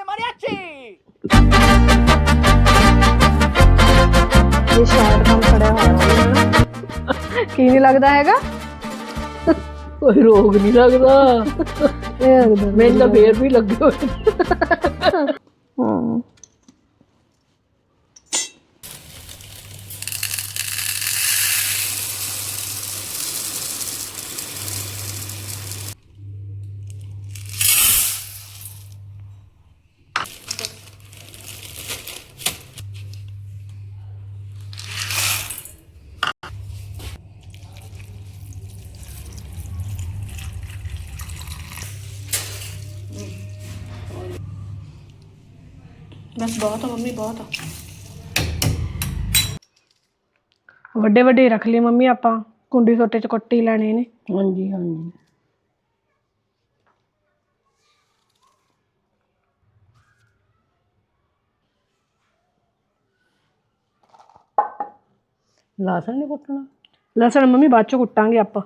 de mariachi! ਇਹ ਸ਼ਾਇਦ ਕੰਮ ਖੜਿਆ ਹੋਇਆ ਹੋਵੇ ਕੀ ਨਹੀਂ ਲੱਗਦਾ ਹੈਗਾ ਕੋਈ ਰੋਗ ਨਹੀਂ ਲੱਗਦਾ ਇਹ ਲੱਗਦਾ ਮੈਨੂੰ ਤਾਂ ਫੇਰ ਵੀ ਲੱਗੇ ਬਸ ਬਹੁਤ ਆ ਮੰਮੀ ਬਹੁਤ ਆ। ਵੱਡੇ ਵੱਡੇ ਰੱਖ ਲਈ ਮੰਮੀ ਆਪਾਂ ਕੁੰਡੀ ਸੋਟੇ ਚ ਕੁੱਟੀ ਲੈਣੇ ਨੇ। ਹਾਂਜੀ ਹਾਂਜੀ। ਲਾਸਣ ਨਹੀਂ ਕੁੱਟਣਾ? ਲਸਣ ਮੰਮੀ ਬਾਅਦ ਚ ਕੁੱਟਾਂਗੇ ਆਪਾਂ।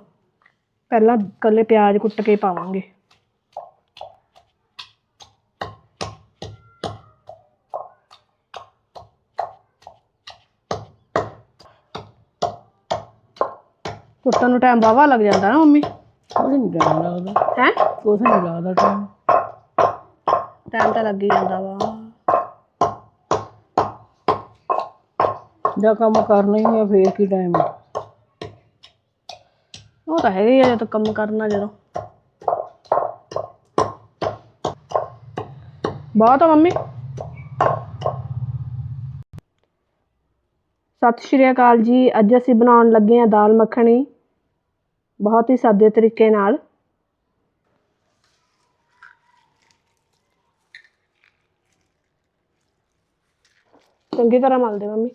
ਪਹਿਲਾਂ ਕੱਲੇ ਪਿਆਜ਼ ਕੁੱਟ ਕੇ ਪਾਵਾਂਗੇ। ਕੁੱਟਣ ਨੂੰ ਟਾਈਮ ਬਾਵਾ ਲੱਗ ਜਾਂਦਾ ਨਾ ਮੰਮੀ। ਕੁਝ ਨਹੀਂ ਟਾਈਮ ਲੱਗਦਾ। ਹੈ? ਕੁਝ ਨਹੀਂ ਲੱਗਦਾ ਟਾਈਮ ਟਾਈਮ ਤਾਂ ਲੱਗ ਹੀ ਜਾਂਦਾ ਵਾ। ਜਾਂ ਕੰਮ ਕਰਨਾ ਹੀ ਆ ਫੇਰ ਕੀ ਟਾਈਮ ਉਹ ਤਾਂ ਹੈਗਾ ਹੀ ਆ ਜਦੋਂ ਕੰਮ ਕਰਨਾ ਜਦੋਂ। ਬਹੁਤ ਆ ਮੰਮੀ। ਸਤਿ ਸ਼੍ਰੀ ਅਕਾਲ ਜੀ। ਅੱਜ ਅਸੀਂ ਬਣਾਉਣ ਲੱਗੇ ਹਾਂ ਦਾਲ ਮੱਖਣੀ। ਬਹੁਤ ਹੀ ਸਾਦੇ ਤਰੀਕੇ ਨਾਲ। ਚੰਗੀ ਤਰ੍ਹਾਂ ਮਲ ਦੇ ਮੰਮੀ।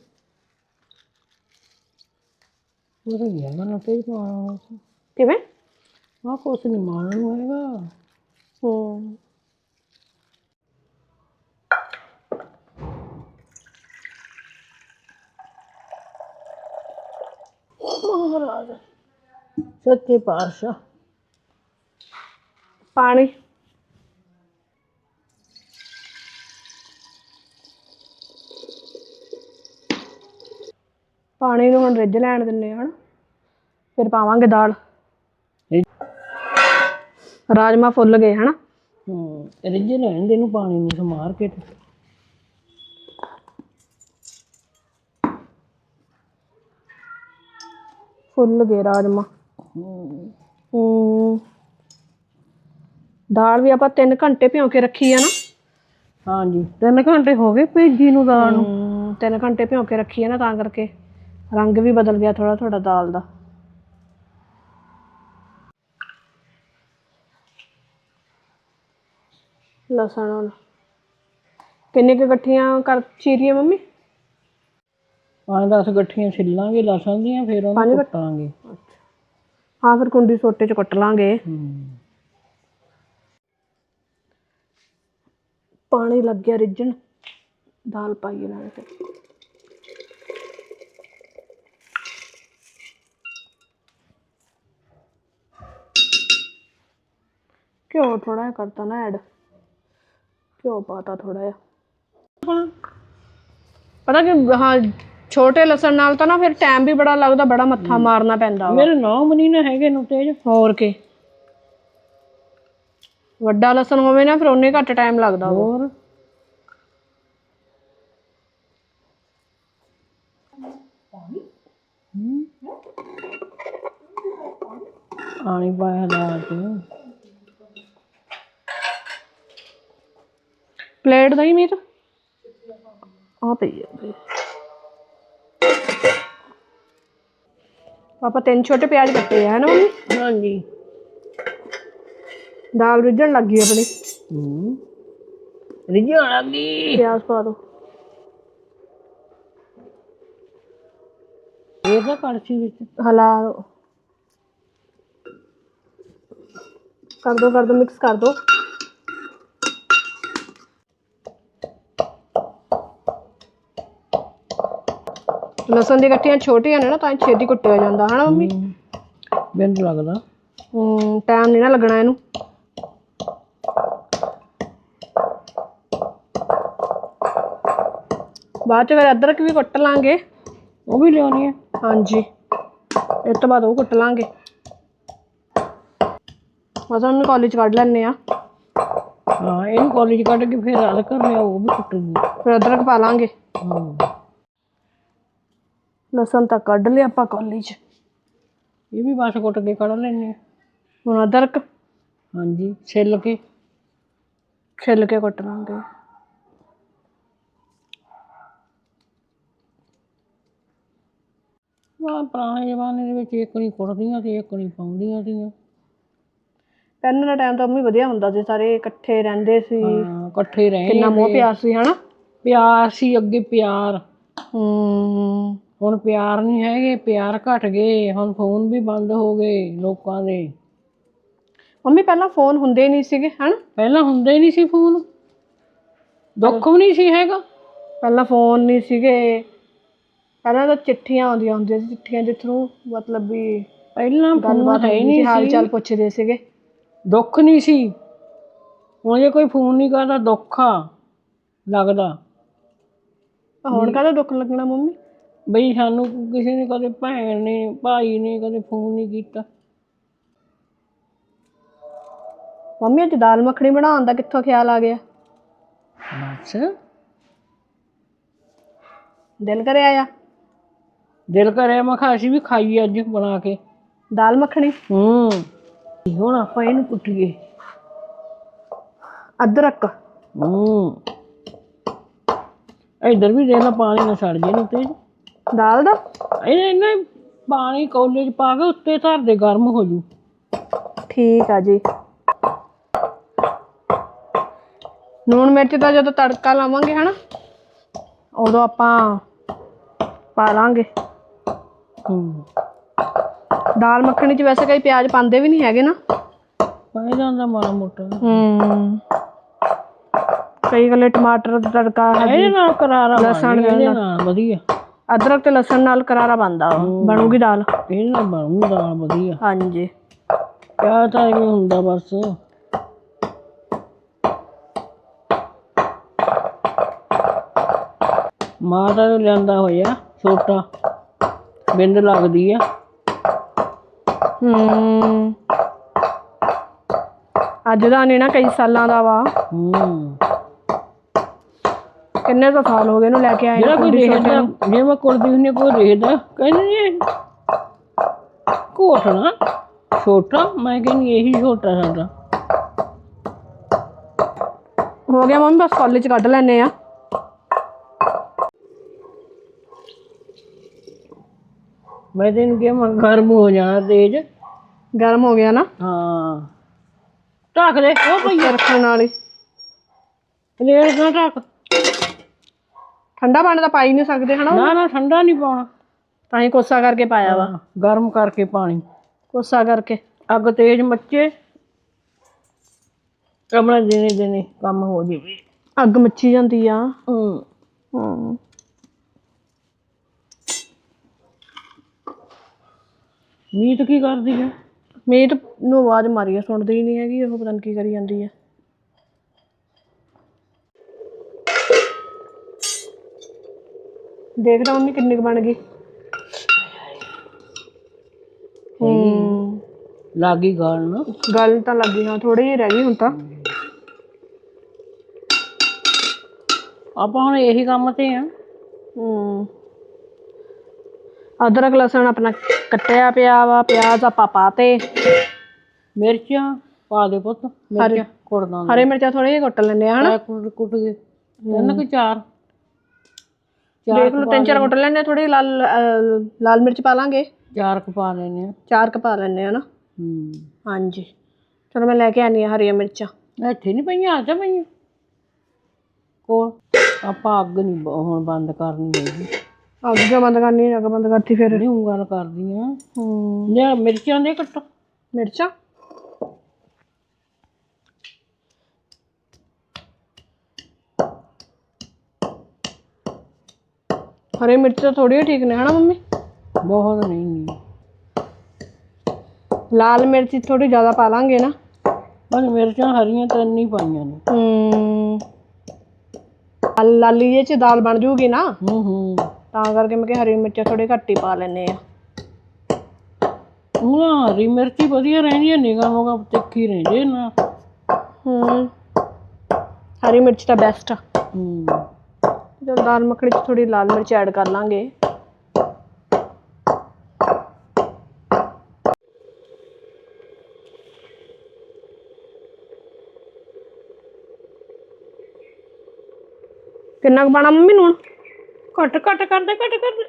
ਉਹ ਤਾਂ ਗਿਆ ਨਾ ਤੇ ਪਾਉਣਾ ਕਿਵੇਂ? ਆ ਕੁਛ ਨਹੀਂ ਮਾਰਨ ਨੂੰ ਹੈਗਾ। ਹੂੰ। ਮਹਾਰਾਜ। ਸੱਚੇ ਪਾਤਸ਼ਾਹ। ਪਾਣੀ। ਪਾਣੀ ਨੂੰ ਹੁਣ ਰਿੱਝ ਲੈਣ ਦਿੰਨੇ ਹਨਾ। ਫਿਰ ਪਾਵਾਂਗੇ ਦਾਲ। ਰਾਜਮਾ ਫੁੱਲ ਗਏ ਹਨਾ। ਹੂੰ ਰਿੱਝ ਲੈਣ ਦੇ ਨੂੰ ਪਾਣੀ ਨੂੰ ਸਮਾਰ ਕੇ ਤੇ ਫੁੱਲ ਗਏ ਰਾਜਮਾ ਹੂੰ। ਦਾਲ ਵੀ ਆਪਾਂ 3 ਘੰਟੇ ਭਿਓ ਕੇ ਰੱਖੀ ਆ ਨਾ। ਹਾਂਜੀ ਤਿੰਨ ਘੰਟੇ ਹੋ ਗਏ ਭੇਜੀ ਨੂੰ ਦਾਲ ਨੂੰ। ਹੂੰ 3 ਘੰਟੇ ਭਿਓ ਕੇ ਰੱਖੀ ਆ ਨਾ ਤਾਂ ਕਰਕੇ ਰੰਗ ਵੀ ਬਦਲ ਗਿਆ ਥੋੜਾ ਥੋੜਾ ਦਾਲ ਦਾ। ਲਸਣ ਹੁਣ। ਕਿੰਨੇ ਕੁ ਇਕੱਠੀਆਂ ਕਰ ਚੀਰੀਏ ਮੰਮੀ? ਪੰਜ ਦਸ ਗੱਠੀਆਂ ਛਿੱਲਾਂਗੇ ਲਸਣ ਦੀਆਂ ਫਿਰ ਉਹਨੂੰ ਕੁੱਟਾਂਗੇ। ਹਾਂ, ਫਿਰ ਕੁੰਡੀ ਸੋਟੇ ਚ ਕੱਟ ਲਾਂਗੇ। ਪਾਣੀ ਲੱਗ ਗਿਆ ਰਿੱਝਣ। ਦਾਲ ਪਾਈਏ ਨਾਲ ਤੇ ਘਿਓ ਥੋੜਾ ਜਿਹਾ ਕਰਤਾ ਨਾ ਐਡ ਘਿਓ ਪਾਤਾ ਥੋੜਾ ਜਿਹਾ। ਪਤਾ ਕਿ, ਹਾਂ ਛੋਟੇ ਲਸਣ ਨਾਲ ਤਾਂ ਨਾ ਫਿਰ ਟਾਈਮ ਵੀ ਬੜਾ ਲੱਗਦਾ ਬੜਾ ਮੱਥਾ ਮਾਰਨਾ ਪੈਂਦਾ ਵਾ। ਮੇਰੇ ਨੌ ਮਨੀ ਨਾ ਹੈਗੇ ਨੂੰ ਤੇਜ। ਹੋਰ ਕੀ? ਵੱਡਾ ਲਸਣ ਹੋਵੇ ਨਾ ਫਿਰ ਉਹਨੇ ਘੱਟ ਟਾਈਮ ਲੱਗਦਾ ਵਾ। ਹੋਰ? ਹੂੰ ਪਾਣੀ ਪਾਇਆ ਦਾਲ ਚ ਪਲੇਟ ਦਈ ਮੀਤ? ਆ ਪਈ ਆ। ਪਈ। ਪਾਪਾ ਤਿੰਨ ਛੋਟੇ ਪਿਆਜ਼ ਕੱਟੇ ਆ ਹੈ ਨਾ ਮੰਮੀ? ਹਾਂਜੀ। ਦਾਲ ਰਿੱਝਣ ਲੱਗੀ ਆਪਣੀ। ਹੂੰ। ਰਿਝਣ ਲੱਗੀ ਪਿਆਜ਼ ਪਾ ਦੋ। ਇਹ ਤਾਂ ਕੜਛੀ ਵਿੱਚ। ਹਲਾ ਦੋ। ਕਰ ਦੋ ਕਰ ਦੋ ਮਿਕਸ ਕਰ ਦੋ। ਲਸਣ ਦੀ ਗੱਠੀਆਂ ਛੋਟੀਆਂ ਨੇ ਨਾ ਤਾਂ ਛੇਤੀ ਕੁੱਟਿਆ ਜਾਂਦਾ ਹਨਾ ਮੰਮੀ? ਮੈਨੂੰ ਲੱਗਦਾ। ਹੂੰ ਟਾਈਮ ਨਹੀਂ ਨਾ ਲੱਗਣਾ ਇਹਨੂੰ। ਬਾਅਦ ਚ ਫਿਰ ਅਦਰਕ ਵੀ ਕੁੱਟ ਲਾਂਗੇ। ਉਹ ਵੀ ਲਿਆਉਣੀ ਹੈ। ਹਾਂਜੀ। ਇਸ ਤੋਂ ਬਾਅਦ ਉਹ ਕੁੱਟ ਲਾਂਗੇ। ਬਸ ਉਹਨੂੰ ਕਾਲਜ ਕੱਢ ਲੈਣੇ ਆ ਹਾਂ ਇਹਨੂੰ ਕਾਲਜ ਕੱਢ ਕੇ ਫਿਰ ਅਦ ਕਰ ਲਿਆ ਉਹ ਵੀ ਕੁੱਟੂਗੀ। ਫਿਰ ਅਦਰਕ ਪਾ ਲਾਂਗੇ। ਹਾਂ। ਲਸਣ ਤਾਂ ਕੱਢ ਲਿਆ ਆਪਾਂ ਕਾਲਜ ਇਹ ਵੀ ਬਸ ਕੁੱਟ ਕੇ ਕੱਢ ਲੈਣੇ ਹੁਣ ਅਦਰਕ ਹਾਂਜੀ ਛਿੱਲ ਕੇ। ਛਿੱਲ ਕੇ ਕੁੱਟ ਲਾਂਗੇ ਵਾ ਪੁਰਾਣੇ ਜ਼ਮਾਨੇ ਦੇ ਵਿੱਚ ਇੱਕ ਨਹੀਂ ਕੁੱਟਦੀਆਂ ਤੇ ਇੱਕ ਨਹੀਂ ਪਾਉਂਦੀਆਂ ਸੀਗੀਆਂ ਪਹਿਲਾਂ ਦਾ ਟਾਈਮ ਤਾਂ ਮੰਮੀ ਵਧੀਆ ਹੁੰਦਾ ਸੀ ਸਾਰੇ ਇਕੱਠੇ ਰਹਿੰਦੇ ਸੀ। ਹਾਂ ਇਕੱਠੇ ਰਹੇ ਕਿੰਨਾ ਮੋਹ ਪਿਆਰ ਸੀ ਹਨਾ? ਪਿਆਰ ਸੀ ਅੱਗੇ ਪਿਆਰ। ਹੂੰ। ਹੁਣ ਪਿਆਰ ਨਹੀਂ ਹੈਗੇ ਪਿਆਰ ਘਟ ਗਏ ਹੁਣ ਫੋਨ ਵੀ ਬੰਦ ਹੋ ਗਏ ਲੋਕਾਂ ਦੇ। ਮੰਮੀ ਪਹਿਲਾਂ ਫੋਨ ਹੁੰਦੇ ਨਹੀਂ ਸੀਗੇ ਹਨਾ? ਪਹਿਲਾਂ ਹੁੰਦੇ ਨਹੀਂ ਸੀ ਫੋਨ। ਦੁੱਖ ਵੀ ਨਹੀਂ ਸੀ ਹੈਗਾ। ਪਹਿਲਾਂ ਫੋਨ ਨਹੀਂ ਸੀਗੇ। ਪਹਿਲਾਂ ਤਾਂ ਚਿੱਠੀਆਂ ਆਉਂਦੀਆਂ ਹੁੰਦੀਆਂ ਸੀ ਚਿੱਠੀਆਂ ਦੇ ਥਰੂ ਮਤਲਬ ਵੀ ਪਹਿਲਾਂ ਫੋਨ ਗੱਲਬਾਤ ਹੈ ਹੀ ਹੁੰਦੀ ਸੀ ਨਹੀਂ ਹਾਲ ਚਾਲ ਪੁੱਛਦੇ ਸੀਗੇ। ਦੁੱਖ ਨਹੀਂ ਸੀ। ਹੁਣ ਜੇ ਕੋਈ ਫੋਨ ਨਹੀਂ ਕਰਦਾ ਦੁੱਖ ਆ ਲੱਗਦਾ। ਹੁਣ ਕਾਹਦਾ ਦੁੱਖ ਲੱਗਣਾ ਮੰਮੀ? ਬਈ ਸਾਨੂੰ ਕਿਸੇ ਨੇ ਕਦੇ ਭੈਣ ਨੇ ਭਾਈ ਨੇ ਕਦੇ ਫੋਨ ਨਹੀਂ ਕੀਤਾ। ਮੰਮੀ ਅੱਜ ਦਾਲ ਮੱਖਣੀ ਬਣਾਉਣ ਦਾ ਕਿੱਥੋਂ ਖਿਆਲ ਆ ਗਿਆ? ਬਸ। ਦਿਲ ਕਰਿਆ ਆ? ਦਿਲ ਕਰਿਆ ਮੈਂ ਕਿਹਾ ਅਸੀਂ ਵੀ ਖਾਈਏ ਅੱਜ ਬਣਾ ਕੇ। ਦਾਲ ਮੱਖਣੀ? ਹੂੰ। ਹੁਣ ਆਪਾਂ ਇਹਨੂੰ ਕੁੱਟੀਏ। ਅਦਰਕ। ਹੂੰ। ਇਧਰ ਵੀ ਦੇ ਲਾ ਪਾਣੀ ਨਾ ਸੜ ਜੇ ਨੂੰ ਤੇ ਦਾਲ ਦਾ? ਇਹ ਇਹਨੇ ਪਾਣੀ ਕੌਲੇ ਚ ਪਾ ਕੇ ਉੱਤੇ ਧਰ ਦੇ ਗਰਮ ਹੋ ਜੂ। ਠੀਕ ਆ ਜੀ। ਨੂਣ ਮਿਰਚ ਦਾ ਜਦੋਂ ਤੜਕਾ ਲਾਵਾਂਗੇ ਹਨਾ ਉਦੋਂ ਆਪਾਂ ਪਾ ਲਾਂਗੇ। ਹੂੰ। ਦਾਲ ਮੱਖਣੀ 'ਚ ਵੈਸੇ ਕਈ ਪਿਆਜ਼ ਪਾਉਂਦੇ ਵੀ ਨਹੀਂ ਹੈਗੇ ਨਾ। ਪਾਈ ਜਾਂਦਾ ਮਾੜਾ ਮੋਟਾ। ਹੂੰ। ਕਈ ਗੱਲੇ ਟਮਾਟਰ ਦਾ ਤੜਕਾ ਇਹਦੇ ਨਾਲ ਕਰਾਰਾ ਲਸਣ ਇਹਦੇ ਨਾਲ ਵਧੀਆ। ਅਦਰਕ ਤੇ ਲਸਣ ਨਾਲ ਕਰਾਰਾ ਬਣਦਾ। ਬਣੂਗੀ ਦਾਲ। ਇਹਦੇ ਨਾਲ ਬਣੂ ਦਾਲ ਵਧੀਆ। ਹਾਂਜੀ। ਕਿਆ ਤਾਂ ਹੁੰਦਾ ਬਸ। ਮਾਂ ਦਾ ਲਿਆਂਦਾ ਹੋਇਆ ਛੋਟਾ। ਬਿੰਦ ਲੱਗਦੀ ਆ। ਹੂੰ। ਅੱਜ ਦਾ ਨਹੀਂ ਨਾ ਕਈ ਸਾਲਾਂ ਦਾ ਵਾ। ਹੂੰ। ਕਿੰਨੇ ਤਾਂ ਸਾਲ ਹੋ ਗਏ ਇਹਨੂੰ ਲੈ ਕੇ ਆਏ ਜਿਹੜਾ ਕੋਈ ਦੇਖਦਾ ਜੇ ਮੈਂ ਕੁਲਦੀ ਹੁੰਦੀ ਕੋਈ ਦੇਖਦਾ ਕਹਿੰਦੇ ਨੇ ਘੋਟਣਾ ਛੋਟਾ ਮੈਂ ਕਹਿੰਦੀ ਇਹੀ ਛੋਟਾ ਸਾਡਾ। ਹੋ ਗਿਆ ਮੰਮੀ ਬਸ ਕਾਲਜ ਕੱਢ ਲੈਨੇ ਆ। ਮੈਂ ਤੈਨੂੰ ਕਿਹਾ ਮੈਂ ਗਰਮ ਹੋ ਜਾਣਾ ਤੇਜ। ਗਰਮ ਹੋ ਗਿਆ ਨਾ? ਹਾਂ। ਢੱਕ ਦੇ ਉਹ ਪਈ ਇਹ ਰੱਖਣ ਹੀ ਪਲੇਟ ਨਾ ਢੱਕ? ਠੰਡਾ ਪਾਣੀ ਤਾਂ ਪਾਈ ਨਹੀਂ ਸਕਦੇ ਹਨਾ ਨਾ ਨਾ ਠੰਡਾ ਨਹੀਂ ਪਾਉਣਾ। ਤਾਂ ਹੀ ਕੋਸਾ ਕਰਕੇ ਪਾਇਆ ਵਾ। ਗਰਮ ਕਰਕੇ ਪਾਣੀ। ਕੋਸਾ ਕਰਕੇ। ਅੱਗ ਤੇਜ਼ ਮੱਚੇ। ਕਮਲਾ ਦਿਨੇ ਦਿਨੇ ਕੰਮ ਹੋ ਜਾਵੇ ਅੱਗ ਮੱਚੀ ਜਾਂਦੀ ਆ। ਹੂੰ। ਹੂੰ। ਮੀਤ ਕੀ ਕਰਦੀ ਹੈ ਮੀਤ ਨੂੰ ਆਵਾਜ਼ ਮਾਰੀ ਆ ਸੁਣਦੀ ਹੀ ਨਹੀਂ ਹੈਗੀ ਉਹ ਪਤਾ ਨਹੀਂ ਕੀ ਕਰੀ ਜਾਂਦੀ ਹੈ ਦੇਖਦਾ ਮੰਮੀ ਕਿੰਨੀ ਕੁ ਬਣ ਗਈ। ਹੂੰ। ਲਾਗੀ ਗਾਲ ਨਾ। ਗੱਲ ਤਾਂ ਲੱਗੀ ਹਾਂ ਥੋੜੀ ਜਿਹੀ ਰਹਿ ਗਈ ਹੁਣ ਤਾਂ। ਆਪਾਂ ਹੁਣ ਇਹੀ ਕੰਮ ਤੇ ਆ। ਹੂੰ। ਅਦਰਕ ਲਸਣ ਆਪਣਾ ਕੱਟਿਆ ਪਿਆ ਵਾ ਪਿਆਜ਼ ਆਪਾਂ ਪਾਤੇ। ਮਿਰਚਾਂ ਪਾ ਦੇ ਪੁੱਤ ਮਿਰਚਾਂ ਕੁੜਦਾ ਹਰੇ ਮਿਰਚਾਂ ਥੋੜੇ ਜਿਹੇ ਕੁੱਟ ਲੈਣੇ ਆ ਹਨਾ? ਕੁੱਟ ਕੁੱਟ ਕੇ ਤਿੰਨ ਕਿ ਚਾਰ। ਦੇਖ ਲਓ ਤਿੰਨ ਚਾਰ ਕੁੱਟ ਲੈਣੇ ਥੋੜੀ ਲਾਲ ਅਹ, ਲਾਲ ਮਿਰਚ ਪਾ ਲਾਂਗੇ। ਚਾਰ ਕੁ ਪਾ ਲੈਨੇ ਆ। ਚਾਰ ਕੁ ਪਾ ਲੈਣੇ ਆ ਨਾ। ਹੂੰ। ਹਾਂਜੀ। ਚਲੋ ਮੈਂ ਲੈ ਕੇ ਆਨੀ ਆ ਹਰੀਆਂ ਮਿਰਚਾਂ। ਇੱਥੇ ਨਹੀਂ ਪਈਆਂ ਆ ਜਾ ਪਈਆਂ ਕੋਲ ਆਪਾਂ ਅੱਗ ਨਹੀਂ ਹੁਣ ਬੰਦ ਕਰਨੀ ਹੈਗੀ। ਅੱਗ ਕਿਉਂ ਬੰਦ ਕਰਨੀ ਅੱਗ ਬੰਦ ਕਰਤੀ ਫਿਰ। ਨਹੀਂ ਹੁਣ ਗੱਲ ਕਰਦੀ ਆ। ਹੂੰ। ਲਿਆ ਮਿਰਚਾਂ ਦੇ ਕੱਟ ਮਿਰਚਾਂ? ਹਰੇ ਮਿਰਚ ਤਾਂ ਥੋੜੀ ਠੀਕ ਨੇ ਹਨਾ ਮੰਮੀ? ਬਹੁਤ ਨਹੀਂ ਨਹੀਂ। ਲਾਲ ਮਿਰਚ ਥੋੜੀ ਜ਼ਿਆਦਾ ਪਾ ਲਾਂਗੇ ਨਾ। ਪਰ ਮਿਰਚਾਂ ਹਰੀਆਂ ਤਿੰਨ ਹੀ ਪਾਈਆਂ ਨੇ। ਹੂੰ। ਲਾਲ ਲਾਲ ਲਾਲੀ ਜੇ ਚ ਦਾਲ ਬਣ ਜੂਗੀ ਨਾ? ਹੂੰ ਹੂੰ। ਤਾਂ ਕਰਕੇ ਮੈਂ ਕਿਹਾ ਹਰੀ ਮਿਰਚਾਂ ਥੋੜੇ ਘੱਟ ਹੀ ਪਾ ਲੈਨੇ ਆ। ਉਹ ਨਾ ਹਰੀ ਮਿਰਚੀ ਵਧੀਆ ਰਹਿੰਦੀ ਹੈ ਨਿਗਾਹ ਮੋਗਾ ਤਿੱਖੀ ਰਹਿੰਦੀ ਹੈ ਨਾ। ਹੂੰ। ਹਰੀ ਮਿਰਚ ਤਾਂ ਬੈਸਟ ਆ। ਹੂੰ। ਚਲ ਦਾਲ ਮੱਖਣੀ ਚ ਥੋੜੀ ਲਾਲ ਮਿਰਚ ਐਡ ਕਰ ਲਾਂਗੇ। ਕਿੰਨਾ ਕੁ ਪਾਣਾ ਮੰਮੀ ਨੂੰ ਘੱਟ ਘੱਟ ਕਰਦੇ ਘੱਟ ਕਰਦੇ।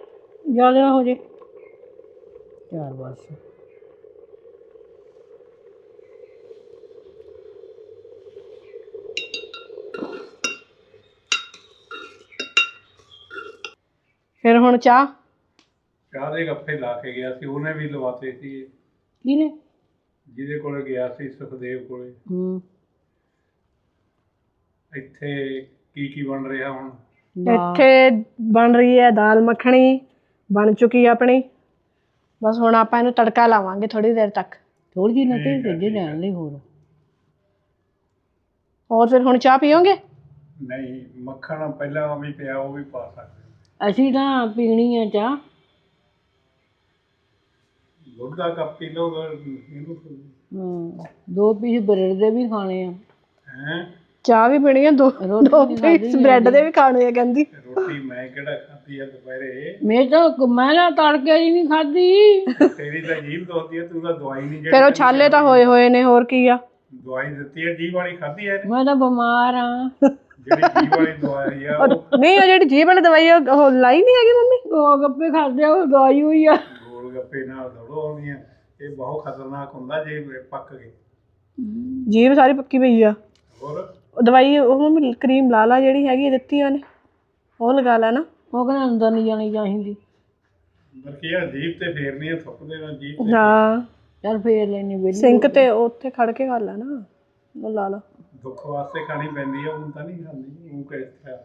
ਜ਼ਿਆਦਾ ਹੋ ਜੇ। ਚਾਰ ਬਸ। ਫਿਰ ਹੁਣ ਚਾਹ? ਚਾਹ ਦੇ ਗੱਫੇ ਲਾ ਕੇ ਗਿਆ ਸੀ ਉਹਨੇ ਵੀ ਲਵਾਤੇ ਸੀ। ਕਿਨੇ ਜਿਹਦੇ ਕੋਲੇ ਗਿਆ ਸੀ ਸੁਖਦੇਵ ਕੋਲੇ। ਹੂੰ। ਇੱਥੇ ਕੀ ਕੀ ਬਣ ਰਿਹਾ ਹੁਣ? ਇੱਥੇ ਬਣ ਰਹੀ ਹੈ ਦਾਲ ਮੱਖਣੀ ਬਣ ਚੁੱਕੀ ਹੈ ਆਪਣੀ। ਬਸ ਹੁਣ ਆਪਾਂ ਇਹਨੂੰ ਤੜਕਾ ਲਾਵਾਂਗੇ ਥੋੜੀ ਦੇਰ ਤੱਕ। ਥੋੜੀ ਜਿਹੀ ਨਾ ਤੇ ਸੱਜੇ ਲੈਣ ਲਈ ਹੋਰ। ਹੋਰ ਫਿਰ ਹੁਣ ਚਾਹ ਪੀਓਗੇ? ਨਹੀਂ ਮੱਖਣ ਪਹਿਲਾਂ ਵੀ ਪਿਆ ਉਹ ਵੀ ਪਾ ਸਕਦੇ। ਅਸੀਂ ਤਾਂ ਪੀਣੀ ਆ ਚਾਹ। ਦੁੱਧ ਦਾ ਕੱਪ ਪੀ ਲਓ ਇਹਨੂੰ ਹੂੰ ਦੋ ਪੀਸ ਬ੍ਰੈਡ ਦੇ ਵੀ ਖਾਣੇ ਆ। ਹੈ? ਚਾਹ ਵੀ ਪੀਣੀ ਹੈ ਦੋ ਰੋਟੀ ਦੋ ਪੀਸ ਬ੍ਰੈਡ ਦੇ ਵੀ ਖਾਣੇ ਆ ਕਹਿੰਦੀ। ਰੋਟੀ ਮੈਂ ਕਿਹੜਾ ਖਾਧੀ ਆ ਦੁਪਹਿਰੇ? ਮੈਂ ਤਾਂ ਮੈਂ ਨਾ ਤੜਕੇ ਹੀ ਨਹੀਂ ਖਾਧੀ। ਤੇਰੀ ਤਾਂ ਜੀਭ ਦੋਦੀ ਆ ਤੂੰ ਤਾਂ ਦਵਾਈ ਨਹੀਂ ਫਿਰ ਉਹ ਛਾਲੇ ਤਾਂ ਹੋਏ ਹੋਏ ਨੇ ਹੋਰ ਕੀ ਆ? ਦਵਾਈ ਦਿੱਤੀ ਹੈ ਜੀਭ ਵਾਲੀ ਖਾਧੀ ਹੈ ਮੈਂ ਤਾਂ ਬਿਮਾਰ ਆ। ਜਿਹੜੀ ਜੀਭ ਵਾਲੀ ਦਵਾਈ ਆ ਉਹ ਨਹੀਂ ਉਹ ਜਿਹੜੀ ਜੀਭ ਵਾਲੀ ਦਵਾਈ ਆ, ਉਹ ਲਾਈ ਨਹੀਂ ਹੈਗੀ ਮੰਮੀ? ਗੋ ਗੱਪੇ ਖਾਦੇ ਉਹ ਦਵਾਈ ਹੋਈ ਆ। ਗੋਲ ਗੱਪੇ ਨਾਲ ਥੋੜੋ ਆਉਂਦੀਆਂ ਇਹ ਬਹੁਤ ਖਤਰਨਾਕ ਹੁੰਦਾ ਜੇ ਪੱਕ ਗਏ ਜੀਭ ਸਾਰੀ ਪੱਕੀ ਪਈ ਆ। ਹੋਰ? ਉਹ ਦਵਾਈ ਉਹ ਮੰਮੀ ਕਰੀਮ ਲਾ ਲਾ ਜਿਹੜੀ ਹੈਗੀ ਆ ਦਿੱਤੀ ਉਹਨੇ। ਉਹ ਲਗਾ ਲੈ ਨਾ। ਉਹ ਕਹਿੰਦਾ ਅੰਦਰ ਨਹੀਂ ਜਾਣੀ ਚਾਹੀਦੀ। ਬਲਕਿ ਆ ਜੀਭ ਤੇ ਫੇਰਨੀ ਆ ਥੁੱਕ ਜੀਭ ਤੇ। ਹਾਂ। ਚੱਲ ਫੇਰ ਲੈਣੀ ਵੇਲੀ ਸਿੰਕ ਤੇ ਉੱਥੇ ਖੜ ਕੇ ਕਰ ਲੈ ਨਾ ਉਹ ਲਾ ਲਾ। ਦੁੱਖ ਵਾਸਤੇ ਖਾਣੀ ਪੈਂਦੀ ਆ ਉਹ ਤਾਂ ਨਹੀਂ ਖਾਂਦੀ ਉਹ ਕਿਸ ਤਰ੍ਹਾਂ?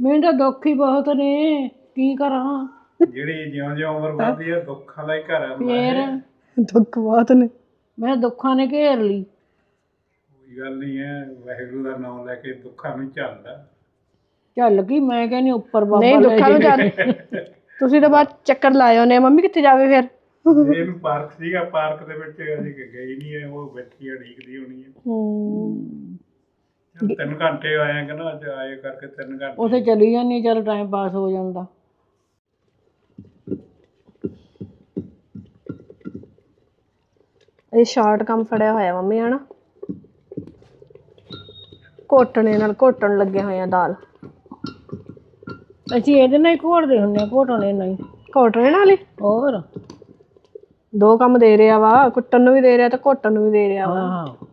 ਮੈਨੂੰ ਤਾਂ ਦੁੱਖ ਹੀ ਬਹੁਤ ਨੇ ਕੀ ਕਰਾਂ? ਜਿਹੜੀ ਜਿਉਂ-ਜਿਉਂ ਉਮਰ ਵੱਧਦੀ ਆ ਦੁੱਖਾਂ ਦਾ ਹੀ ਘਰ ਆ ਫੇਰ? ਦੁੱਖ ਬਹੁਤ ਨੇ। ਮੈਂ ਦੁੱਖਾਂ ਨੇ ਘੇਰ ਲਈ। ਕੋਈ ਗੱਲ ਨਹੀਂ ਹੈ ਵਾਹਿਗੁਰੂ ਦਾ ਨਾਮ ਲੈ ਕੇ ਦੁੱਖਾਂ ਨੂੰ ਝੱਲਦਾ। ਚੱਲ ਗਈ ਮੈਂ ਕਹਿੰਦੀ ਉੱਪਰ ਬਾਬਾ ਨਹੀਂ ਲੈ ਦੁੱਖਾਂ ਨੂੰ ਚੱਲ ਤੁਸੀਂ ਤਾਂ ਬਾਅਦ ਚੱਕਰ ਲਾਏ ਹੋਣੇ ਆ, ਮੰਮੀ ਕਿੱਥੇ ਜਾਵੇ ਫਿਰ? ਇਹਨੂੰ ਪਾਰਕ ਸੀਗਾ ਪਾਰਕ ਦੇ ਵਿੱਚ ਅਸੀਂ ਗਈ ਨਹੀਂ ਹੈ ਉਹ ਬੈਠੀ ਆ ਢੀਕਦੀ ਹੋਣੀ ਹੈ। ਹੂੰ। ਤਿੰਨ ਘੰਟੇ ਆਏ ਕਿ ਨਾ ਅੱਜ ਆਏ ਕਰਕੇ ਤਿੰਨ ਘੰਟੇ। ਉਥੇ ਚਲੀ ਜਾਂਦੀ ਚੱਲ ਟਾਈਮ ਪਾਸ ਹੋ ਜਾਂਦਾ। ਇਹ ਸ਼ਾਰਟ ਕੰਮ ਫੜਿਆ ਹੋਇਆ ਮੰਮੀ ਹਨਾ? ਘੋਟਣੇ ਨਾਲ ਘੋਟਣ ਲੱਗੇ ਹੋਏ ਆ ਦਾਲ। ਅਸੀਂ ਇਹਦੇ ਨਾਲ ਹੀ ਘੋੜਦੇ ਹੁੰਦੇ ਆ ਘੋਟਣੇ ਨਾਲ ਹੀ। ਘੋਟਣੇ ਨਾਲ ਹੀ? ਹੋਰ? ਦੋ ਕੰਮ ਦੇ ਰਿਹਾ ਵਾ ਕੁੱਟਣ ਨੂੰ ਵੀ ਦੇ ਰਿਹਾ ਤੇ ਘੋਟਣ ਨੂੰ ਵੀ ਦੇ ਰਿਹਾ ਵਾ। ਹਾਂ।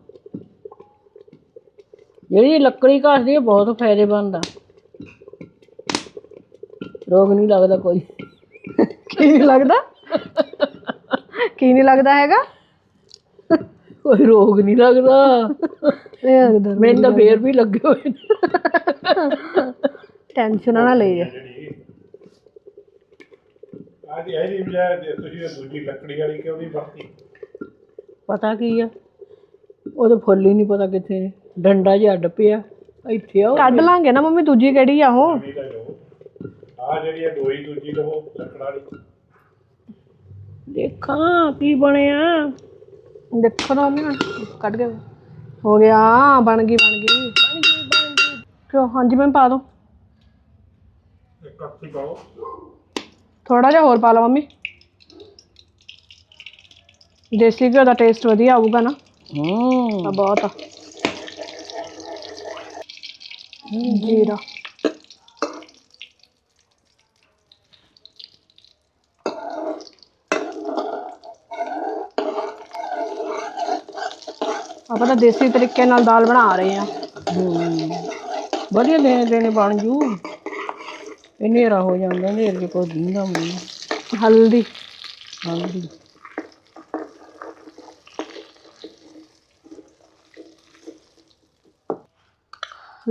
ਜਿਹੜੀ ਲੱਕੜੀ ਘਾਸਦੀ ਹੈ ਬਹੁਤ ਫਾਇਦੇਮੰਦ ਆ ਰੋਗ ਨਹੀਂ ਲੱਗਦਾ ਕੋਈ। ਕੀ ਨਹੀਂ ਲੱਗਦਾ? ਕੀ ਨਹੀਂ ਲੱਗਦਾ ਹੈਗਾ? ਕੋਈ ਰੋਗ ਨਹੀਂ ਲੱਗਦਾ। ਇਹ ਲੱਗਦਾ ਮੈਨੂੰ ਤਾਂ ਫੇਰ ਵੀ ਲੱਗੇ ਹੋਏ ਨੇ। ਟੈਨਸ਼ਨ ਨਾ ਲਈ ਜਾ ਅੱਜ ਇਹ ਨਹੀਂ ਬਜਾ ਜੇ ਤੁਸੀਂ ਉਹ ਦੂਜੀ ਲੱਕੜੀ ਵਾਲੀ ਕਿਉਂ ਨਹੀਂ ਵਰਤੀ ਪਤਾ ਕੀ ਆ? ਉਹਦੇ ਫੁੱਲ ਹੀ ਨਹੀਂ ਪਤਾ ਕਿੱਥੇ ਨੇ। ਡੰਡਾ ਜਿਹਾ ਅੱਡ ਪਿਆ ਇੱਥੇ ਆ। ਕੱਢ ਲਾਂਗੇ ਨਾ ਮੰਮੀ ਦੂਜੀ ਕਿਹੜੀ ਆ ਉਹ? ਆ ਜਿਹੜੀ ਹੈ ਦੋਈ ਦੂਜੀ ਲਵੋ ਲੱਕੜ ਵਾਲੀ। ਦੇਖਾਂ ਕੀ ਬਣਿਆ। ਦੇਖੋ ਨਾ ਮੰਮੀ ਕੱਢ ਕੇ। ਹੋ ਗਿਆ ਬਣ ਗਈ ਬਣ ਗਈ। ਕਿਉਂ ਹਾਂਜੀ ਮੈਂ ਪਾ ਦੋ। ਇੱਕ ਕੱਪੀ ਪਾਓ। ਥੋੜਾ ਜਿਹਾ ਹੋਰ ਪਾ ਲਓ ਮੰਮੀ। ਦੇਸੀ ਘਿਓ ਦਾ ਟੇਸਟ ਵਧੀਆ ਆਊਗਾ ਨਾ। ਹੂੰ। ਬਹੁਤ ਆ। ਜੀਰਾ। ਆਪਾਂ ਤਾਂ ਦੇਸੀ ਤਰੀਕੇ ਨਾਲ ਦਾਲ ਬਣਾ ਰਹੇ ਆ ਵਧੀਆ ਦੇਣੇ ਦੇਣੇ ਬਣ ਜੂ। ਇਹ ਹਨੇਰਾ ਹੋ ਜਾਂਦਾ ਹਨੇਰੇ ਚ ਕੋਈ ਦਿੰਦਾ ਮੈਨੂੰ ਹਲਦੀ। ਹਾਂਜੀ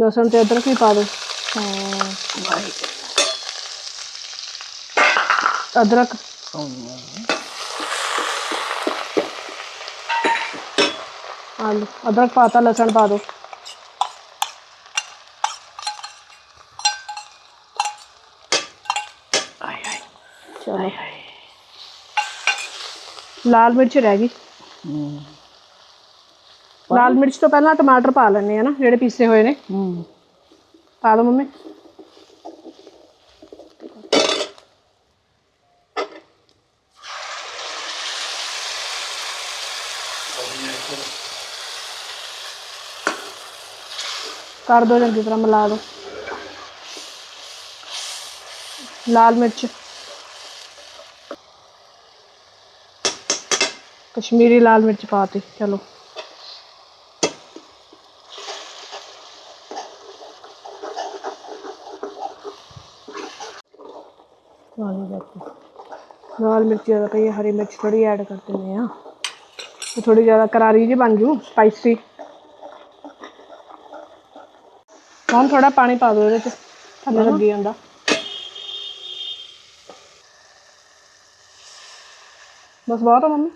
लसन तो अदरक भी पा दो अदरक आलू अदरक पाता लसन पा दो लाल मिर्च रह रहेगी ਲਾਲ ਮਿਰਚ ਤੋਂ ਪਹਿਲਾਂ ਟਮਾਟਰ ਪਾ ਲੈਣੇ ਆ ਨਾ ਜਿਹੜੇ ਪੀਸੇ ਹੋਏ ਨੇ। ਹੂੰ। ਪਾ ਦੋ ਮੰਮੀ। ਕਰ ਦੋ ਚੰਗੀ ਤਰ੍ਹਾਂ ਮਿਲਾ ਦੋ। ਲਾਲ ਮਿਰਚ। ਕਸ਼ਮੀਰੀ ਲਾਲ ਮਿਰਚ ਪਾਤੀ ਚਲੋ ਪਾਣੀ ਬਾਕੀ ਲਾਲ ਮਿਰਚ ਜ਼ਿਆਦਾ ਪਈ ਹੈ ਹਰੀ ਮਿਰਚ ਥੋੜੀ ਐਡ ਕਰ ਦਿੰਦੇ ਆ ਤੇ ਥੋੜੀ ਜ਼ਿਆਦਾ ਕਰਾਰੀ ਜੀ ਬਣ ਜੂ ਸਪਾਈਸੀ ਹੁਣ ਥੋੜਾ ਪਾਣੀ ਪਾ ਦਿਓ ਇਹਦੇ ਚ ਥੱਲੇ ਲੱਗੀ ਜਾਂਦਾ ਬਸ ਬਹੁਤ ਆ ਮੰਮੀ।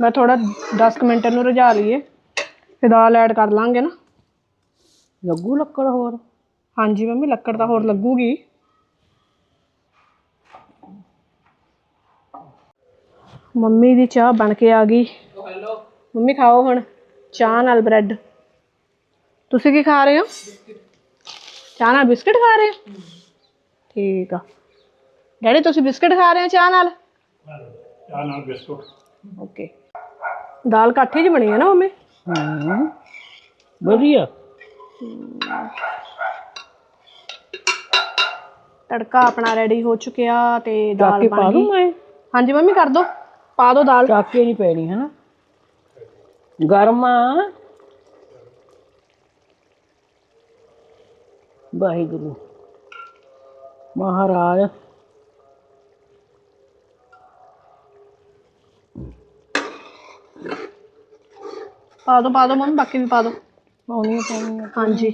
ਮੈਂ ਥੋੜਾ 10 ਕੁ ਮਿੰਟ ਨੂੰ ਰਝਾ ਲਈਏ ਫਿਰ ਦਾਲ ਐਡ ਕਰ ਲਾਂਗੇ ਨਾ ਲੱਗੂ ਲੱਕੜ ਹੋਰ? ਹਾਂਜੀ ਮੰਮੀ ਲੱਕੜ ਤਾਂ ਹੋਰ ਲੱਗੂਗੀ। ਮੰਮੀ ਦੀ ਚਾਹ ਬਣ ਕੇ ਆ ਗਈ। ਮੰਮੀ ਖਾਓ ਹੁਣ ਚਾਹ ਨਾਲ ਬ੍ਰੈਡ। ਤੁਸੀਂ ਕੀ ਖਾ ਰਹੇ ਹੋ? ਚਾਹ ਨਾਲ ਬਿਸਕਟ ਖਾ ਰਹੇ ਹੋ? ਠੀਕ ਆ। ਡੈਡੀ ਤੁਸੀਂ ਬਿਸਕਟ ਖਾ ਰਹੇ ਹੋ ਚਾਹ ਨਾਲ? ਚਾਹ ਨਾਲ ਬਿਸਕੁਟ। ਓਕੇ। ਦਾਲ ਕਾਠੀ ਜੀ ਬਣੀ ਹੈ ਨਾ ਮੰਮੀ? ਹੂੰ। ਵਧੀਆ। ਤੜਕਾ ਆਪਣਾ ਰੈਡੀ ਹੋ ਚੁੱਕਿਆ ਤੇ ਦਾਲ ਚਾਕੇ ਪਾ ਬਣ ਦੂੰ ਗਈ ਮੈਂ ਹਾਂਜੀ ਮੰਮੀ ਕਰ ਦੋ ਪਾ ਦੋ ਦਾਲ ਚਾਕੇ ਨਹੀਂ ਪੈਣੀ ਹੈ ਨਾ ਗਰਮ ਆ ਵਾਹਿਗੁਰੂ ਮਹਾਰਾਜ ਪਾ ਦੋ ਪਾ ਦੋ ਮੰਮੀ ਬਾਕੀ ਵੀ ਪਾ ਦੋ ਹਾਂਜੀ।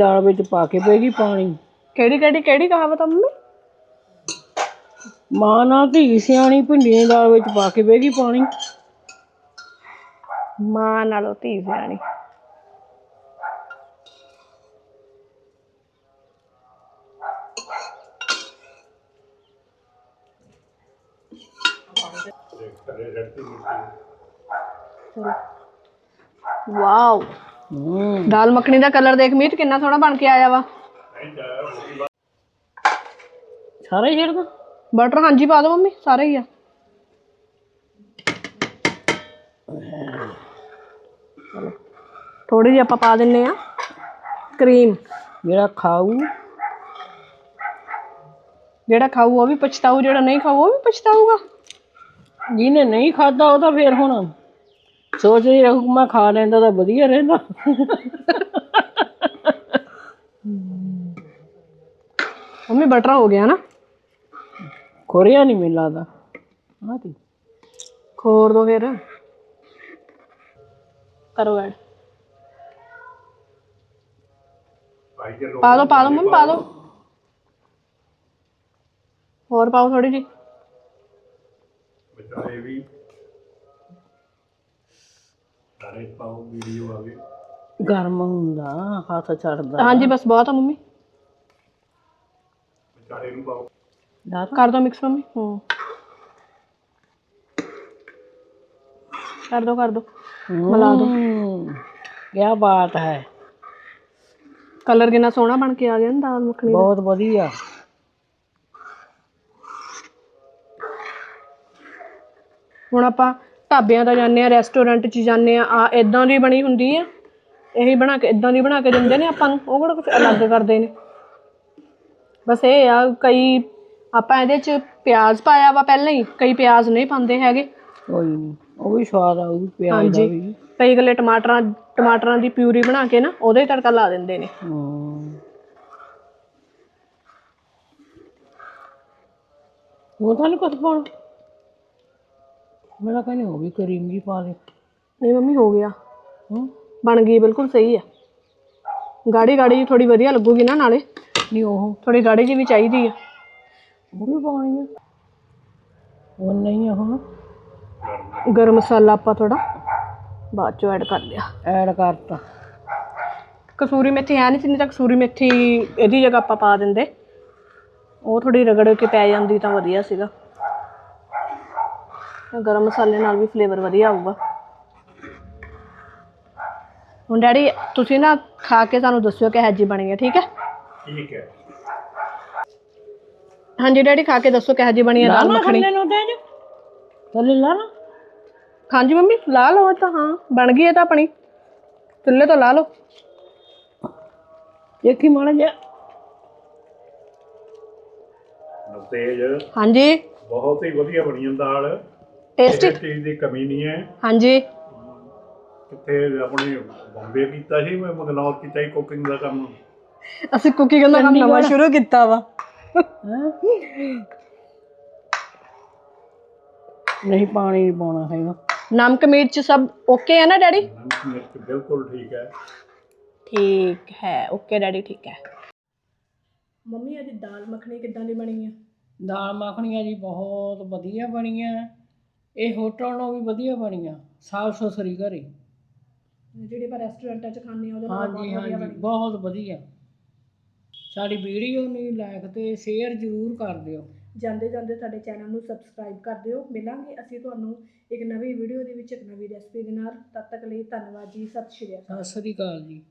ਦਾਲ ਵਿੱਚ ਪਾ ਕੇ ਪਏਗੀ ਪਾਣੀ। ਕਿਹੜੀ ਕਿਹੜੀ ਕਿਹੜੀ ਕਹਾਵਤ ਆ ਮੰਮੀ? ਮਾਂ ਨਾਲ ਧੀ ਸਿਆਣੀ ਭਿੰਡੀਆਂ ਦੀ ਦਾਲ ਵਿੱਚ ਪਾ ਕੇ ਪਏਗੀ ਪਾਣੀ। ਮਾਂ ਨਾਲੋਂ ਧੀ ਸਿਆਣੀ। ਵਾਓ ਹੂੰ। ਦਾਲ ਮੱਖਣੀ ਦਾ ਕਲਰ ਦੇਖ ਮੀਤ ਕਿੰਨਾ ਸੋਹਣਾ ਬਣ ਕੇ ਆਇਆ ਵਾ। ਸਾਰਾ ਹੀ ਛੇੜਦਾ? ਬਟਰ ਹਾਂਜੀ ਪਾ ਦੋ ਮੰਮੀ ਸਾਰੇ ਹੀ ਆ। ਥੋੜੀ ਜਿਹੀ ਆਪਾਂ ਪਾ ਦਿੰਨੇ ਆ। ਕਰੀਮ ਜਿਹੜਾ ਖਾਊ। ਜਿਹੜਾ ਖਾਊ ਉਹ ਵੀ ਪਛਤਾਊ ਜਿਹੜਾ ਨਹੀਂ ਖਾਊ ਉਹ ਵੀ ਪਛਤਾਊਗਾ। ਜਿਹਨੇ ਨਹੀਂ ਖਾਦਾ ਉਹ ਤਾਂ ਫੇਰ ਹੁਣ ਸੋਚ ਰਹੀ ਰਹੂ ਮੈਂ ਖਾ ਲੈਂਦਾ ਤਾਂ ਵਧੀਆ ਰਹਿੰਦਾ। ਮੰਮੀ ਬਟਰ ਹੋ ਗਿਆ ਨਾ? ਖੋਰਿਆ ਨਹੀਂ ਮੈਨੂੰ ਲੱਗਦਾ। ਆਹ ਤੀ ਖੋਰ ਦੋ ਫਿਰ। ਕਰੋ ਐਡ। ਪਾ ਦੋ ਪਾ ਦੋ ਮੰਮੀ ਪਾ ਦੋ। ਹੋਰ ਪਾਓ ਥੋੜੀ ਜੀ ਵਿਚਾਰੇ ਵੀ ਸਾਰੇ ਪਾਓ ਵੀਡੀਓ ਆਵੇ। ਗਰਮ ਹੁੰਦਾ ਹੱਥ ਛੱਡਦਾ ਹਾਂਜੀ ਬਸ ਬਹੁਤ ਆ ਮੰਮੀ। ਵਿਚਾਰੇ ਨੂੰ ਪਾਓ। ਕਰ ਦੋ ਮਿਕਸ ਮੰਮੀ। ਹੂੰ। ਕਰ ਦੋ ਕਰ ਦੋ। ਮਿਲਾ ਦੋ। ਕੀ ਬਾਤ ਹੈ। ਕਲਰ ਕਿੰਨਾ ਸੋਹਣਾ ਬਣ ਕੇ ਆ ਗਿਆ ਨਾ ਦਾਲ ਮੱਖਣੀ ਦਾ। ਬਹੁਤ ਵਧੀਆ। ਹੁਣ ਆਪਾਂ ਢਾਬਿਆਂ ਦਾ ਜਾਂਦੇ ਆ ਰੈਸਟੋਰੈਂਟ 'ਚ ਜਾਂਦੇ ਆ ਆ ਇਦਾਂ ਦੀ ਬਣੀ ਹੁੰਦੀ ਆ। ਇਹੀ ਬਣਾ ਕੇ ਇਦਾਂ ਦੀ ਬਣਾ ਕੇ ਦਿੰਦੇ ਨੇ ਆਪਾਂ ਨੂੰ ਉਹ ਕਿਹੜਾ ਕੁਝ ਅਲੱਗ ਕਰਦੇ ਨੇ। ਬਸ ਇਹ ਆ ਕਈ ਆਪਾਂ ਇਹਦੇ 'ਚ ਪਿਆਜ਼ ਪਾਇਆ ਵਾ ਪਹਿਲਾਂ ਹੀ ਕਈ ਪਿਆਜ਼ ਨਹੀਂ ਪਾਉਂਦੇ ਹੈਗੇ। ਕੋਈ ਨਹੀਂ ਉਹ ਵੀ ਸਵਾਦ ਆਊ ਪਿਆਜ਼ ਦਾ ਵੀ। ਕਈ ਗੱਲੇ ਟਮਾਟਰਾਂ ਟਮਾਟਰਾਂ ਦੀ ਪਿਊਰੀ ਬਣਾ ਕੇ ਨਾ ਉਹਦੇ ਤੜਕਾ ਲਾ ਦਿੰਦੇ ਨੇ। ਹੂੰ। ਉਹ ਤਾਂ ਨਹੀਂ ਕੁਝ ਪਾਉਣਾ? ਮੇਰਾ ਕਹਿੰਦੇ ਉਹ ਵੀ ਕਰੀਮ ਜੀ ਪਾ ਦੇ। ਨਹੀਂ ਮੰਮੀ ਹੋ ਗਿਆ। ਹੂੰ? ਬਣ ਗਈ ਬਿਲਕੁਲ ਸਹੀ ਆ। ਗਾੜੀ ਗਾੜੀ ਥੋੜੀ ਵਧੀਆ ਲੱਗੂਗੀ ਨਾ ਨਾਲੇ। ਨਹੀਂ ਉਹ। ਥੋੜੀ ਗਾੜੀ ਜੀ ਵੀ ਚਾਹੀਦੀ ਆ। ਉਹ ਵੀ ਪਾਉਣੀ ਆ। ਉਹ ਨਹੀਂ ਆ ਹੁਣ। ਗਰਮ ਮਸਾਲਾ ਆਪਾਂ ਥੋੜਾ ਬਾਅਦ ਚੋਂ ਐਡ ਕਰ ਲਿਆ। ਐਡ ਕਰਤਾ। ਕਸੂਰੀ ਮੇਥੀ ਹੈ ਨਹੀਂ ਸੀ ਨਹੀਂ ਤਾਂ ਕਸੂਰੀ ਮੇਥੀ ਇਹਦੀ ਜਗ੍ਹਾ ਆਪਾਂ ਪਾ ਦਿੰਦੇ। ਉਹ ਥੋੜੀ ਰਗੜ ਕੇ ਪੈ ਜਾਂਦੀ ਤਾਂ ਵਧੀਆ ਸੀਗਾ। ਤਾਂ ਗਰਮ ਮਸਾਲੇ ਨਾਲ ਵੀ ਫਲੇਵਰ ਵਧੀਆ ਆਊਗਾ। ਹੁਣ ਡੈਡੀ ਤੁਸੀਂ ਨਾ ਖਾ ਕੇ ਸਾਨੂੰ ਦੱਸਿਓ ਕਿ ਜੀ ਬਣੀ ਹੈ ਠੀਕ ਹੈ? ਠੀਕ ਹੈ। ਹਾਂਜੀ ਡੈਡੀ ਖਾ ਕੇ ਦੱਸੋ ਕਿਹੋ ਜੀ ਬਣੀ ਹੈ ਦਾਲ ਮੱਖਣੀ? ਥੱਲੇ ਨੂੰ ਥੱਲੇ ਲਾ ਨਾ ਹਾਂਜੀ ਮੰਮੀ ਲਾ ਲਓ ਤਾਂ ਹਾਂ ਬਣ ਗਈ ਹੈ ਤਾਂ ਆਪਣੀ। ਚੁੱਲ੍ਹੇ ਤੋਂ ਲਾ ਲਓ। ਦੇਖੀ ਮਾੜਾ ਜਿਹਾ। ਤੇਜ ਹਾਂਜੀ। ਬਹੁਤ ਹੀ ਵਧੀਆ ਬਣੀ ਹੈ ਦਾਲ। ਟੇਸਟੀ ਚੀਜ਼ ਦੀ ਕਮੀ ਨਹੀਂ ਹੈ। ਹਾਂਜੀ। ਕਿੱਥੇ ਆਪਣੇ ਬੰਬੇ ਕੀਤਾ ਸੀ ਮੈਂ ਮਗਨੌਰ ਕੀਤਾ ਹੀ ਕੁਕਿੰਗ ਦਾ ਕੰਮ। ਅਸੀਂ ਕੁਕਿੰਗ ਦਾ ਕੰਮ ਨਵਾਂ ਸ਼ੁਰੂ ਕੀਤਾ ਵਾ? ਨਹੀਂ ਪਾਣੀ ਨਹੀਂ ਪਾਉਣਾ ਹੈਗਾ। ਨਮਕ ਮਿਰਚ ਸਭ ਓਕੇ ਹੈ ਨਾ ਡੈਡੀ? ਨਮਕ ਮਿਰਚ ਬਿਲਕੁਲ ਠੀਕ ਹੈ। ਠੀਕ ਹੈ ਓਕੇ ਡੈਡੀ ਠੀਕ ਹੈ। ਮੰਮੀ ਅੱਜ ਦਾਲ ਮੱਖਣੀ ਕਿੱਦਾਂ ਦੀ ਬਣੀ ਹੈ ਦਾਲ ਮੱਖਣੀਆਂ ਜੀ ਬਹੁਤ ਵਧੀਆ ਬਣੀਆਂ। ਇਹ ਹੋਟਲ ਨਾਲੋਂ ਵੀ ਵਧੀਆ ਬਣੀਆਂ ਸਾਫ਼ ਸੁਥਰੀ ਘਰੇ। ਜਿਹੜੇ ਆਪਾਂ ਰੈਸਟੋਰੈਂਟਾਂ 'ਚ ਖਾਂਦੇ ਆ ਉਹਦੇ ਹਾਂਜੀ ਹਾਂਜੀ ਬਹੁਤ ਵਧੀਆ। ਸਾਡੀ ਵੀਡੀਓ ਨੂੰ ਲਾਇਕ ਤੇ ਸ਼ੇਅਰ ਜ਼ਰੂਰ ਕਰ ਦਿਓ। ਜਾਂਦੇ ਜਾਂਦੇ ਸਾਡੇ ਚੈਨਲ ਨੂੰ ਸਬਸਕ੍ਰਾਈਬ ਕਰ ਦਿਓ। ਮਿਲਾਂਗੇ ਅਸੀਂ ਤੁਹਾਨੂੰ ਇੱਕ ਨਵੀਂ ਵੀਡੀਓ ਦੇ ਵਿੱਚ ਇੱਕ ਨਵੀਂ ਰੈਸਪੀ ਦੇ ਨਾਲ। ਤਦ ਤੱਕ ਲਈ ਧੰਨਵਾਦ ਜੀ ਸਤਿ ਸ਼੍ਰੀ ਅਕਾਲ। ਸਤਿ ਸ੍ਰੀ ਅਕਾਲ ਜੀ।